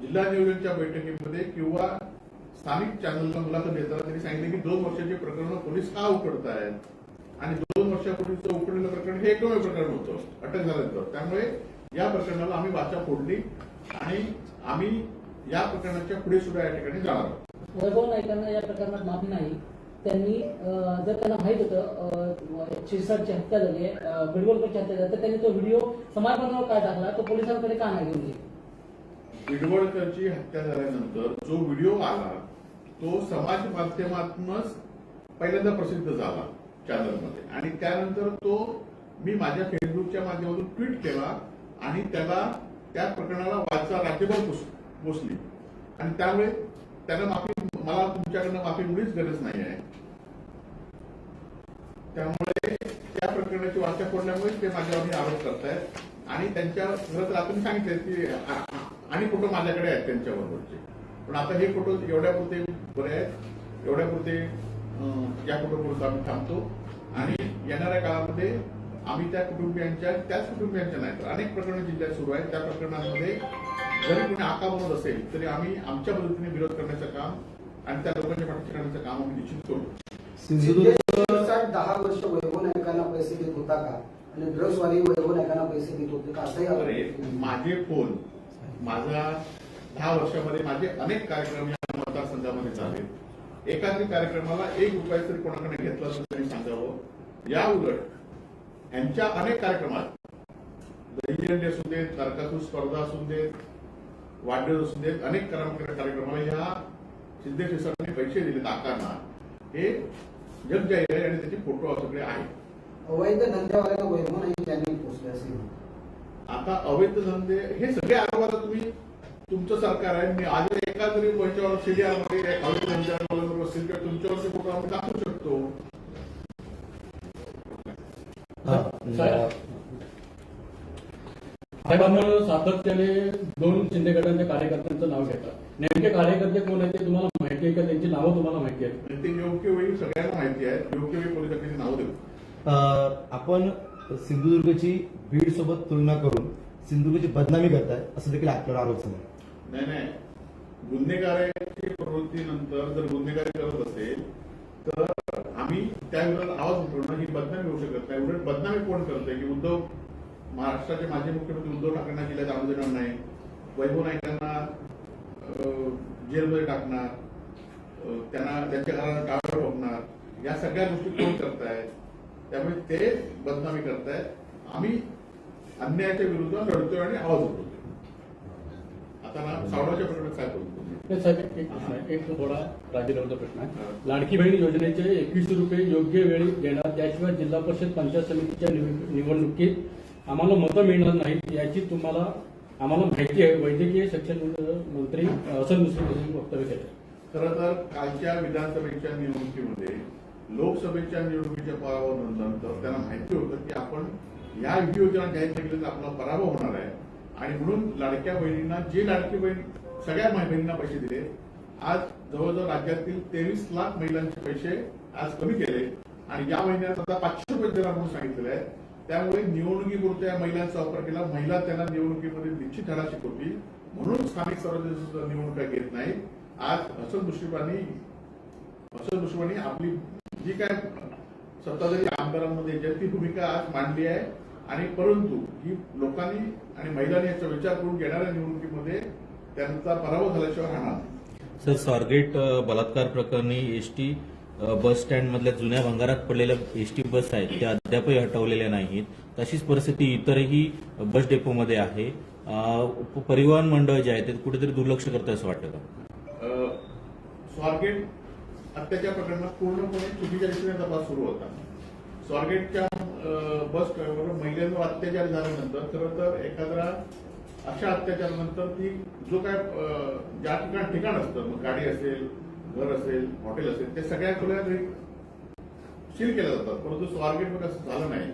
जिल्हा नियोजनच्या बैठकीमध्ये किंवा स्थानिक चॅनलला मुलाखत देताना त्यांनी सांगितले की दोन वर्षाची प्रकरण पोलीस का उकडतायत? आणि दोन वर्षापूर्वीचं उकडलेलं प्रकरण हे एकमेव प्रकरण होतं. अटक झाल्यानंतर त्यामुळे या प्रकरणाला आम्ही वाचा फोडली आणि आम्ही या प्रकरणाच्या पुढे सुद्धा या ठिकाणी जाणार आहोत. वैभव नाईकांना या प्रकरणात माफी नाही. त्यांनी जर त्यांना माहीत होतं शिरसाटची हत्या झाली आहे बिडगोलकरची हत्या झाली तर त्यांनी तो व्हिडिओ समाजमाध्यमावर काय टाकला? तो पोलिसांकडे का नाही घेऊन गेले हत्या झाल्यानंतर जो व्हिडिओ आला तो समाज माध्यमातूनच पहिल्यांदा प्रसिद्ध झाला चॅनलमध्ये. आणि त्यानंतर तो मी माझ्या फेसबुकच्या माध्यमातून ट्विट केला आणि त्याला त्या प्रकरणाला वाचा राज्यभर पोचली आणि त्यामुळे त्याला माफी मला तुमच्याकडनं माफी मुळीच गरज नाही आहे. त्यामुळे त्या प्रकरणाची वाचा फोडल्यामुळे ते माझ्यावर आरोप करतायत. आणि त्यांच्या घरात तर आपण सांगितले की आणि फोटो माझ्याकडे आहेत त्यांच्याबरोबरचे. पण आता हे फोटो एवढ्यापुरते बरे आहेत एवढ्यापुरते या फोटोपुरतं आम्ही थांबतो. आणि येणाऱ्या काळामध्ये आम्ही त्या कुटुंबियांच्या त्याच कुटुंबियांच्या नाही तर अनेक प्रकरणं जिल्ह्यात सुरू आहेत. त्या प्रकरणांमध्ये जरी कोणी आका बनत असेल तरी आम्ही आमच्या पद्धतीने विरोध करण्याचं काम आणि त्या लोकांच्या पाठीशी करण्याचं काम आम्ही निश्चित करू. दहा वर्ष वैभव नायकांना पैसे देत होता का? आणि ड्रग्सवाली वैभव नायकांना पैसे देत होते का? असंही माझे फोन माझा दहा वर्षामध्ये माझे अनेक कार्यक्रम या मतदारसंघामध्ये झाले. एकाधिक कार्यक्रमाला एक रुपया तरी कोणाकडे घेतला असं त्यांनी सांगावं. या उलट यांच्या अनेक कार्यक्रमात दहीहंडी असू देत तर्कासूर स्पर्धा असू देत वाढदिवस असू देत अनेक कार्यक्रमाला ह्या सिद्धेश सरांनी पैसे दिले. काकांना हे जग जाहीर आहे आणि त्याचे फोटो सगळे आहेत अवैध धंद्यावाल्याला वैभव नाही त्यांनी पोचले असेल आता अवैध धंदे हे सगळे आरोप आता तुम्ही तुमचं सरकार आहे. मी आज एका जरी पंचावर सीडीआरमध्ये अवैध धंद्यावर असतील किंवा तुमच्यावरचे फोटो आम्ही दाखवू शकतो. साहेबांना सातत्याने दोन शिंदे गटांच्या कार्यकर्त्यांचं नाव घेतात. नेमके कार्यकर्ते कोण आहेत ते तुम्हाला माहिती आहे का? त्यांची नावं तुम्हाला माहिती आहेत? आणि ते योग्य वेळी सगळ्यांना माहिती आहे योग्य वेळी पोलिसांनी नाव देऊ आपण सिंधुदुर्गची बीड सोबत तुलना करून सिंधुदुर्गची बदनामी करताय असं देखील आपल्याला आरोप झाला. नाही नाही. गुन्हेगाराची प्रवृत्तीनंतर जर गुन्हेगारी करत असेल तर आम्ही त्याविरोधात आवाज उठवणं ही बदनामी होऊ शकत नाही. उलट बदनामी कोण करतंय? की उद्धव महाराष्ट्राचे माजी मुख्यमंत्री उद्धव ठाकरेंना जिल्ह्यात आणू देणार नाही. वैभव नाईकांना जेलमध्ये टाकणार त्यांना त्यांच्या घराला टाळं ठोकणार. या सगळ्या गोष्टी कोण करतायत त्यामुळे ते बदनामी करतायत. आम्ही अन्यायाच्या विरुद्ध लढतोय आणि आवाज उठवतोय. आता ना सावडाच्या प्रकरणात काय बोलतो साहेब एक प्रश्न आहे. एक थोडा राज्यलेवलचा प्रश्न आहे. लाडकी बहीण योजनेचे एकवीसशे रुपये योग्य वेळी देणार त्याशिवाय जिल्हा परिषद पंचायत समितीच्या निव- निवडणुकीत आम्हाला मतं मिळणार नाहीत याची तुम्हाला आम्हाला माहिती आहे. वैद्यकीय शिक्षण मंत्री हसन मुश्रीफ यांनी वक्तव्य केलं. खरं तर कालच्या विधानसभेच्या निवडणुकीमध्ये लोकसभेच्या निवडणुकीच्या पराभवानंतर त्यांना माहिती होतं की आपण या योजना जाहीर केली तर आपला पराभव होणार आहे. आणि म्हणून लाडक्या बहिणींना जे लाडकी बहीण सगळ्या बहिणींना पैसे दिले. आज जवळजवळ राज्यातील तेवीस लाख महिलांचे पैसे आज कमी केले. आणि या महिन्यात आता पाचशे रुपये देणार म्हणून सांगितलेले आहे. त्यामुळे निवडणुकीपुरत्या महिलांचा वापर केला. महिला त्यांना निवडणुकीमध्ये निश्चित धडा शिकवतील. म्हणून स्थानिक स्वराज्य निवडणुका घेत नाहीत आज हसन मुश्रीफांनी हसन मुश्रीफांनी आपली जी काय सत्ताधारी आमदारांमध्ये जे ती भूमिका आज मांडली आहे आणि परंतु ही लोकांनी आणि महिलांनी याचा विचार करून येणाऱ्या निवडणुकीमध्ये त्यांचा पराभव झाल्याशिवाय राहणार. सर स्वारगेट बलात्कार प्रकरणी एसटी बस स्टँड मधल्या जुन्या भंगारात पडलेल्या एसटी बस आहेत त्या अद्यापही हटवलेल्या नाहीत. तशीच परिस्थिती इतरही बस डेपोमध्ये आहे. परिवहन मंडळ जे आहे ते कुठेतरी दुर्लक्ष करतं असं वाटतं का? स्वारगेट हत्याच्या प्रकरणात पूर्णपणे चुकीच्या दिशेने तपास सुरू होता. स्वारगेटच्या बस ड्रायव्हर महिलांवर अत्याचार झाल्यानंतर खरं तर एखाद्या अशा अत्याचारानंतर ती जो काय ज्या ठिकाण ठिकाण असतं मग गाडी असेल घर असेल हॉटेल असेल ते सगळ्या खुल्या सील केल्या जातात. परंतु स्वारगेटमध्ये असं झालं नाही.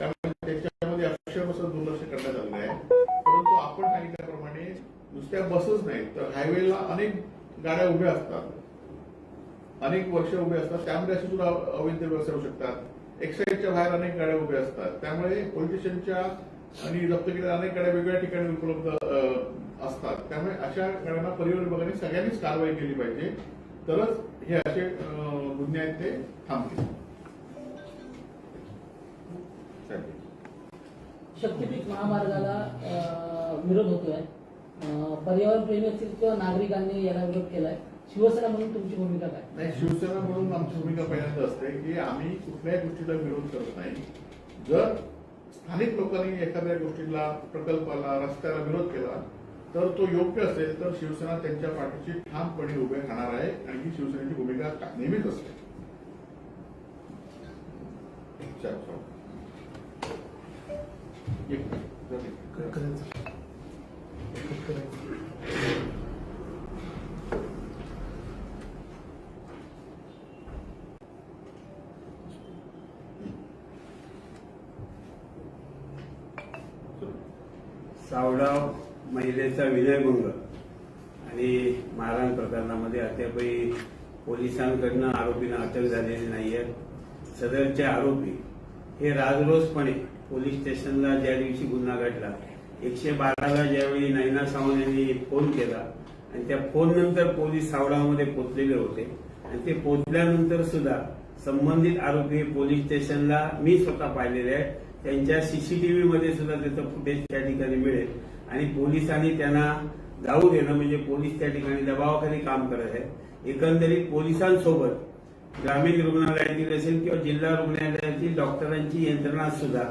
त्यामुळे त्याच्यामध्ये अक्षरशः दुर्लक्ष करण्यात आलेलं आहे. परंतु आपण सांगितल्याप्रमाणे नुसत्या बसच नाहीत तर हायवेला अनेक गाड्या उभ्या असतात. अनेक वर्ष उभे असतात. त्यामध्ये असे सुद्धा अवैध व्यवसाय होऊ शकतात. एक्साईजच्या बाहेर अनेक गाड्या उभ्या असतात. त्यामुळे पोलीस स्टेशनच्या आणि जप्त केलेल्या अनेक गाड्या वेगवेगळ्या ठिकाणी उपलब्ध असतात. त्यामुळे अशा गाड्यांना परिवहन विभागाने सगळ्यांनीच कारवाई केली पाहिजे. तरच हे असे गुन्हे आहेत ते थांबतील. साहेब. शक्तीपीठ महामार्गाला विरोध होतोय. पर्यावरण प्रेमी असतील किंवा नागरिकांनी याला विरोध केलाय. शिवसेना म्हणून तुमची भूमिका काय? नाही शिवसेना म्हणून आमची भूमिका पहिल्यांदा असते की आम्ही कुठल्याही गोष्टीला विरोध करत नाही. जर स्थानिक लोकांनी एखाद्या गोष्टीला प्रकल्पाला रस्त्याला विरोध केला तर तो योग्य असेल तर शिवसेना त्यांच्या पाठीशी ठामपणे उभे राहणार आहे आणि ही शिवसेनेची भूमिका नेहमीच असते. एक सावडाव महिलेचा विनयभंग आणि मारहाण प्रकरणामध्ये अद्यापही पोलिसांकडनं आरोपींना अटक झालेली नाहीये. सदरचे आरोपी हे राजरोजपणे पोलीस स्टेशनला ज्या दिवशी गुन्हा घडला एकशे बाराला ज्यावेळी नैना सावंत यांनी फोन केला आणि त्या फोन नंतर पोलीस सावडामध्ये पोचलेले होते. आणि ते पोचल्यानंतर सुद्धा संबंधित आरोपी पोलीस स्टेशनला मी स्वतः पाहिलेले आहे त्यांच्या सीसीटीव्ही मध्ये सुद्धा त्याचं फुटेज त्या ठिकाणी मिळेल. आणि पोलिसांनी त्यांना जाऊ देणं म्हणजे पोलीस त्या ठिकाणी दबावाखाली काम करत आहेत. एकंदरीत पोलिसांसोबत ग्रामीण रुग्णालयातील असेल किंवा जिल्हा रुग्णालयातील डॉक्टरांची यंत्रणा सुद्धा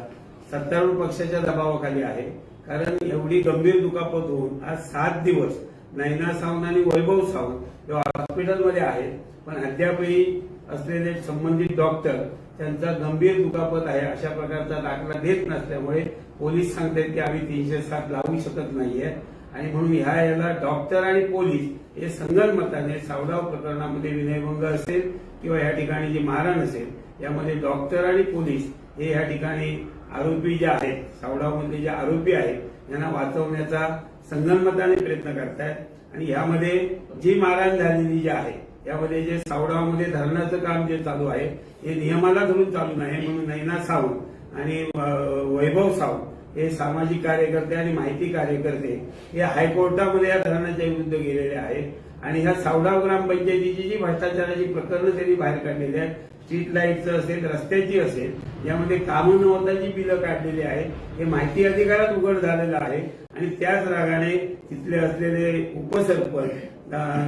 सत्तारूढ पक्षाच्या दबावाखाली आहे. कारण एवढी गंभीर दुखापत होऊन आज सात दिवस नैना सावंत आणि वैभव सावंत हे हॉस्पिटलमध्ये आहेत. पण अद्यापही असलेले संबंधित डॉक्टर त्यांचा गंभीर दुखापत आहे. अशा प्रकारचा दाखला देत नसल्यामुळे पोलीस सांगतात की आम्ही तीनशे सात लावू शकत नाहीये. आणि म्हणून ह्या याला डॉक्टर आणि पोलीस हे संगनमताने सावडाव प्रकरणामध्ये विनयभंग असेल किंवा या ठिकाणी जी मारहाण असेल यामध्ये डॉक्टर आणि पोलीस हे या ठिकाणी आरोपी जे आहेत सावडावमधले जे आरोपी आहेत यांना वाचवण्याचा संगनमताने प्रयत्न करतायत. आणि यामध्ये जी मारहाण झालेली जी आहे यामध्ये जे सावडामध्ये धरणाचं काम जे चालू आहे हे नियमाला धरून चालू नाही म्हणून नैना सावंत आणि वैभव सावंत हे सामाजिक कार्यकर्ते आणि माहिती कार्यकर्ते हे हायकोर्टामध्ये या धरणाच्या विरुद्ध गेलेले आहेत. आणि ह्या सावडाव ग्रामपंचायतीची जी भ्रष्टाचाराची प्रकरणं त्यांनी बाहेर काढलेली आहेत स्ट्रीट लाईटचं असेल रस्त्याची असेल यामध्ये कामं नव्हताची बिलं काढलेली आहेत. हे माहिती अधिकारात उघड झालेलं आहे. आणि त्याच रागाने तिथले असलेले उपसरपंच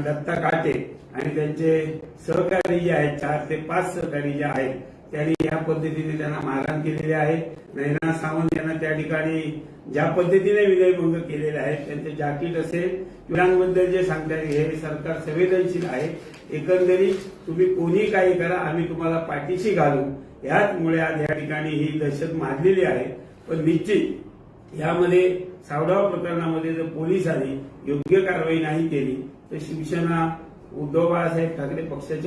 दत्ता काटे आणि त्यांचे सहकारी जे आहेत चार ते पाच सहकारी जे आहेत त्यांनी या पद्धतीने त्यांना मारहाण केलेली आहे. नैना सावंत यांना त्या ठिकाणी ज्या पद्धतीने विनयभंग केलेले आहेत त्यांचे जाकीट असेल मुलांबद्दल जे सांगतात हे सरकार संवेदनशील आहे. एकंदरीत तुम्ही कोणी काही करा आम्ही तुम्हाला पाठीशी घालू. याचमुळे आज या ठिकाणी ही दहशत माजलेली आहे. पण निश्चित यामध्ये सावडाव प्रकरणामध्ये जर पोलिसांनी योग्य कारवाई नाही केली तर शिवसेना उद्धव बाळासाहेब ठाकरे पक्षाच्या